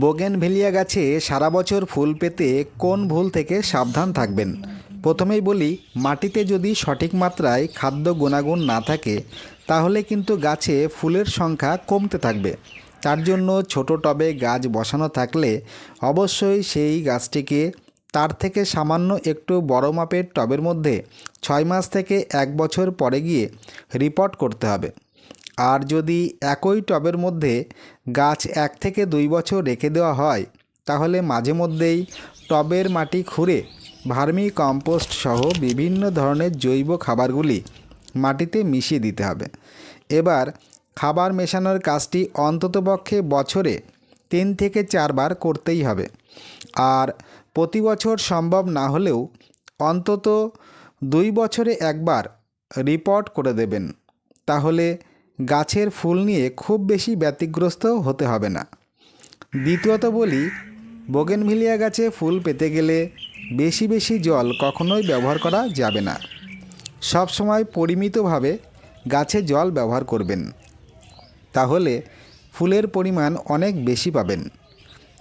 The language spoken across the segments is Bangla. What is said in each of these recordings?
বোগেনভেলিয়া গাছে সারা বছর ফুল পেতে কোন ভুল থেকে সাবধান থাকবেন? প্রথমেই বলি, মাটিতে যদি সঠিক মাত্রায় খাদ্য গুণাগুণ না থাকে, তাহলে কিন্তু গাছে ফুলের সংখ্যা কমতে থাকবে। তার জন্য ছোট টবে গাছ বসানো থাকলে অবশ্যই সেই গাছটিকে তার থেকে সামান্য একটু বড় মাপের টবের মধ্যে ছয় মাস থেকে এক বছর পরে গিয়ে রিপোর্ট করতে হবে। আর যদি একই টবের মধ্যে গাছ এক থেকে দুই বছর রেখে দেওয়া হয়, তাহলে মাঝে মধ্যেই টবের মাটি খুঁড়ে ভার্মি কম্পোস্ট সহ বিভিন্ন ধরনের জৈব খাবারগুলি মাটিতে মিশিয়ে দিতে হবে। এবার খাবার মেশানোর কাজটি অন্ততপক্ষে বছরে তিন থেকে চারবার করতেই হবে। আর প্রতি বছর সম্ভব না হলেও অন্তত দুই বছরে একবার রিপোর্ট করে দেবেন। তাহলে গাছের ফুল নিয়ে খুব বেশি ব্যতিগ্রস্ত হতে হবে না। দ্বিতীয়ত বলি, বোগেনভিলিয়া গাছে ফুল পেতে গেলে বেশি বেশি জল কখনোই ব্যবহার করা যাবে না। সব সময় পরিমিতভাবে গাছে জল ব্যবহার করবেন। তাহলে ফুলের পরিমাণ অনেক বেশি পাবেন।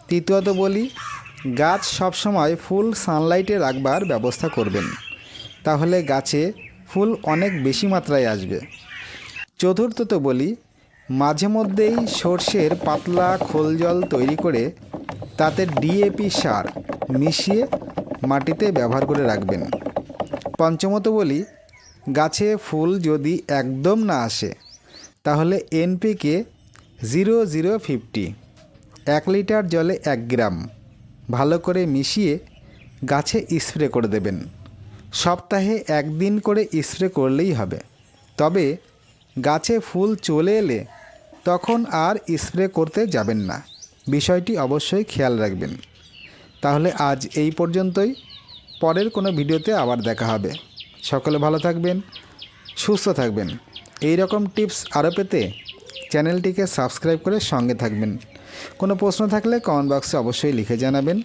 তৃতীয়ত বলি, গাছ সবসময় ফুল সানলাইটে রাখবার ব্যবস্থা করবেন। তাহলে গাছে ফুল অনেক বেশি মাত্রায় আসবে। চতুর্থত বলি, মাঝে মধ্যেই সর্ষের পাতলা খোল জল তৈরি করে তাতে ডিএপি সার মিশিয়ে মাটিতে ব্যবহার করে রাখবেন। পঞ্চমত বলি, গাছে ফুল যদি একদম না আসে, তাহলে এনপিকে জিরো জিরো ফিফটি এক লিটার জলে এক গ্রাম ভালো করে মিশিয়ে গাছে স্প্রে করে দেবেন। সপ্তাহে একদিন করে স্প্রে করলেই হবে। তবে গাছে ফুল চলে এলে তখন আর স্প্রে করতে যাবেন না। বিষয়টি অবশ্যই খেয়াল রাখবেন। তাহলে আজ এই পর্যন্তই। পরের কোনো ভিডিওতে আবার দেখা হবে। সকলে ভালো থাকবেন, সুস্থ থাকবেন। এই রকম টিপস আরও পেতে চ্যানেলটিকে সাবস্ক্রাইব করে সঙ্গে থাকবেন। কোনো প্রশ্ন থাকলে কমেন্ট বক্সে অবশ্যই লিখে জানাবেন।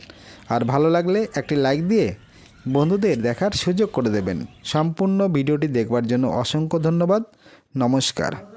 আর ভালো লাগলে একটি লাইক দিয়ে বন্ধুদের দেখার সুযোগ করে দেবেন। সম্পূর্ণ ভিডিওটি দেখবার জন্য অসংখ্য ধন্যবাদ। নমস্কার।